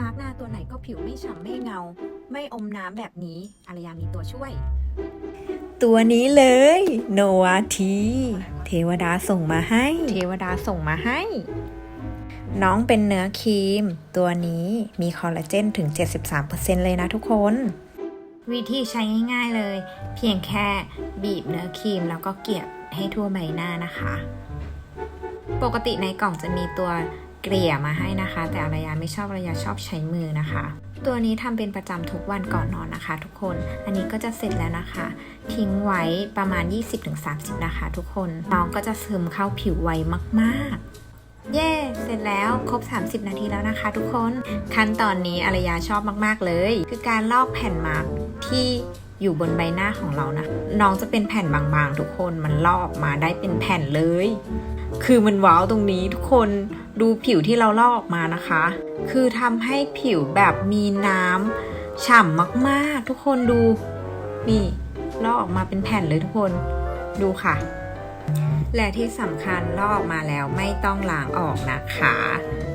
มาร์กหน้าตัวไหนก็ผิวไม่ฉ่ำไม่เงา ไม่อมน้ำแบบนี้อารยามีตัวช่วย ตัวนี้เลยโนวาทีเทวดาส่งมาให้ เทวดาส่งมาให้ น้องเป็นเนื้อครีม ตัวนี้มีคอลลาเจนถึง 73%เลยนะทุกคน วิธีใช้ง่ายๆเลย เพียงแค่บีบเนื้อครีมแล้วก็เกลี่ยให้ทั่วใบหน้านะคะ ปกติในกล่องจะมีตัว เกลี่ยมาให้นะคะ แต่อารยาไม่ชอบอารยาชอบใช้มือนะคะ ตัวนี้ทำเป็นประจำทุกวันก่อนนอนนะคะ ทุกคนอันนี้ก็จะเสร็จแล้วนะคะ ทิ้งไว้ประมาณ 20-30 นะคะ ทุกคนน้องก็จะซึมเข้าผิวไวมากๆเย้ เสร็จแล้วครบ 30 นาทีแล้วนะคะ ทุกคน ขั้นตอนนี้อารยาชอบมากๆเลย คือการลอกแผ่นมาร์กที่อยู่บนใบหน้าของเรานะ น้องจะเป็นแผ่นบางๆ ทุกคนมันลอกมาได้เป็นแผ่นเลย คือมันว้าวตรงนี้ทุกคนดูผิวที่เราลอกออกมานะคะ คือทำให้ผิวแบบมีน้ำฉ่ำมากๆ ทุกคนดู นี่ลอกออกมาเป็นแผ่นเลยทุกคนดูค่ะ และที่สำคัญลอกออกมาแล้วไม่ต้องล้างออกนะคะ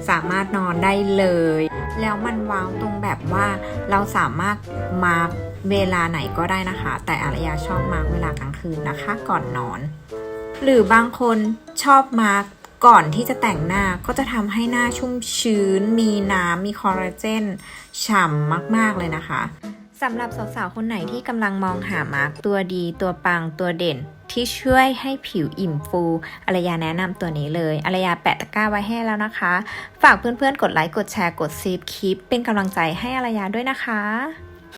สามารถนอนได้เลย แล้วมันวางตรงแบบว่าเราสามารถมาร์กเวลาไหนก็ได้นะคะ แต่อารยาชอบมาร์กเวลากลางคืนนะคะ ก่อนนอน หรือบางคน ชอบมาร์กก่อนที่จะแต่งหน้าก็จะทำให้หน้าชุ่มชื้น มีน้ำมีคอลลาเจนฉ่ำมาก ๆ เลยนะคะสำหรับสาวๆ คนไหนที่กำลังมองหามาร์กตัวดีตัวปังตัวเด่น ที่ช่วยให้ผิวอิ่มฟูอารยาแนะนำตัวนี้เลยอารยาแปะตะกร้าไว้ให้แล้วนะคะ ฝากเพื่อนๆ กดไลค์ กดแชร์ กดซีฟคลิป เป็นกำลังใจให้อารยาด้วยนะคะ